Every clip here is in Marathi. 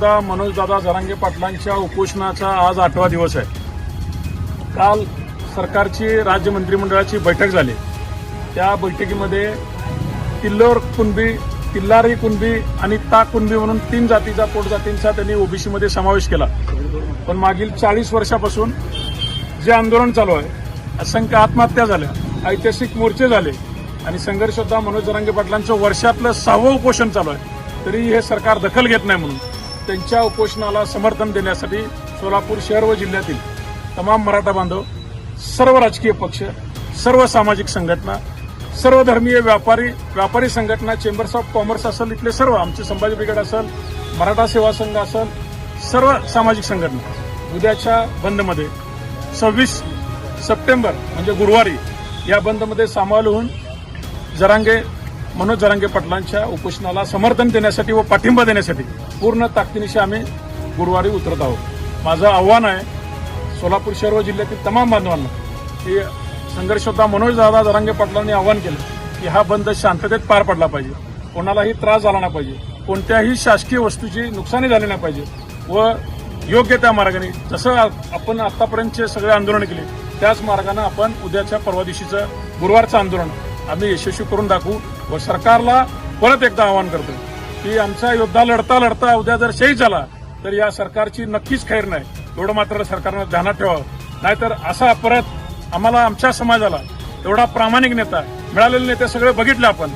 सुद्धा मनोजदादा जरांगे पाटलांच्या उपोषणाचा आज आठवा दिवस आहे. काल सरकारची राज्य मंत्रिमंडळाची बैठक झाली. त्या बैठकीमध्ये किल्लोर कुणबी किल्लारी कुणबी आणि ता कुणबी म्हणून तीन जातीचा पोटजातींचा त्यांनी ओबीसीमध्ये समावेश केला. पण मागील चाळीस वर्षापासून जे आंदोलन चालू आहे असंख्य आत्महत्या झाल्या ऐतिहासिक मोर्चे झाले आणि संघर्षोद्धा मनोज जरांगे पाटलांचं वर्षातलं सहावं उपोषण चालू आहे तरी हे सरकार दखल घेत नाही म्हणून. त्यांच्या उपोषणाला समर्थन देण्यासाठी सोलापूर शहर व जिल्ह्यातील तमाम मराठा बांधव सर्व राजकीय पक्ष सर्व सामाजिक संघटना सर्व धर्मीय व्यापारी व्यापारी संघटना चेंबर्स ऑफ कॉमर्स असेल इथले सर्व आमचे संभाजी ब्रिगेड असेल मराठा सेवा संघ असेल सर्व सामाजिक संघटना. उद्याच्या बंदमध्ये सव्वीस सप्टेंबर म्हणजे गुरुवारी या बंदमध्ये सामावल होऊन जरांगे मनोज जरांगे पाटलांच्या उपोषणाला समर्थन देण्यासाठी व पाठिंबा देण्यासाठी पूर्ण ताकदीनिशी आम्ही गुरुवारी उतरत आहोत. माझं आव्हान आहे सोलापूर शहर व जिल्ह्यातील तमाम बांधवांना की संघर्षोद्धा मनोज दादा जरांगे पाटलांनी आव्हान केलं की हा बंद शांततेत पार पडला पाहिजे. कोणालाही त्रास झाला नाही पाहिजे. कोणत्याही शासकीय वस्तूची नुकसानी झाली नाही पाहिजे. व योग्य त्या मार्गाने जसं आपण आतापर्यंतचे सगळे आंदोलन केले त्याच मार्गाने आपण उद्याच्या परवा दिवशीचं गुरुवारचं आंदोलन आम्ही यशस्वी करून दाखवू. व सरकारला परत एकदा आवाहन करतो की आमचा योद्धा लढता लढता उद्या जर शहीद झाला तर या सरकारची नक्कीच खैर नाही. एवढं मात्र सरकारनं ध्यानात ठेवावं. नाहीतर असा परत आम्हाला आमच्या समाजाला एवढा प्रामाणिक नेता मिळालेले नेते सगळे बघितले आपण.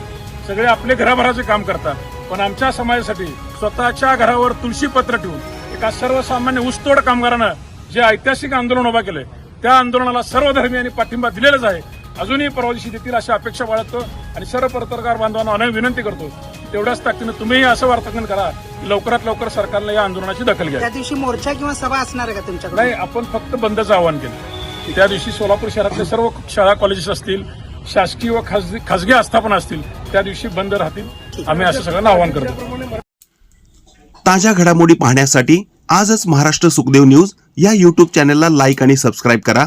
सगळे आपले घराभराचे काम करतात. पण आमच्या समाजासाठी स्वतःच्या घरावर तुळशी पत्र ठेवून एका सर्वसामान्य ऊसतोड कामगारानं जे ऐतिहासिक आंदोलन उभा केलंय त्या आंदोलनाला सर्व धर्मीयांनी पाठिंबा दिलेलाच आहे. अजूनही परवा दिवशी देतील अशी अपेक्षा बाळगतो आणि सर्व पत्रकार बांधवांना अनेक विनंती करतो तेवढ्याच ताकदीनं तुम्हीही असं वार्तांकन करा की लवकरात लवकर सरकारनं या आंदोलनाची दखल घ्या. त्या दिवशी मोर्चा किंवा सभा असणार आहे का तुमच्याकडे? नाही आपण फक्त बंदचं आवाहन केलं. त्या दिवशी सोलापूर शहरातले सर्व शाळा कॉलेजेस असतील शासकीय व खाजगी खाजगी आस्थापना असतील त्या दिवशी बंद राहतील. आम्ही असं सगळ्यांना आवाहन करतो. ताज्या घडामोडी पाहण्यासाठी आजच महाराष्ट्र सुखदेव न्यूज या यूट्यूब चॅनलला लाईक आणि सबस्क्राईब करा.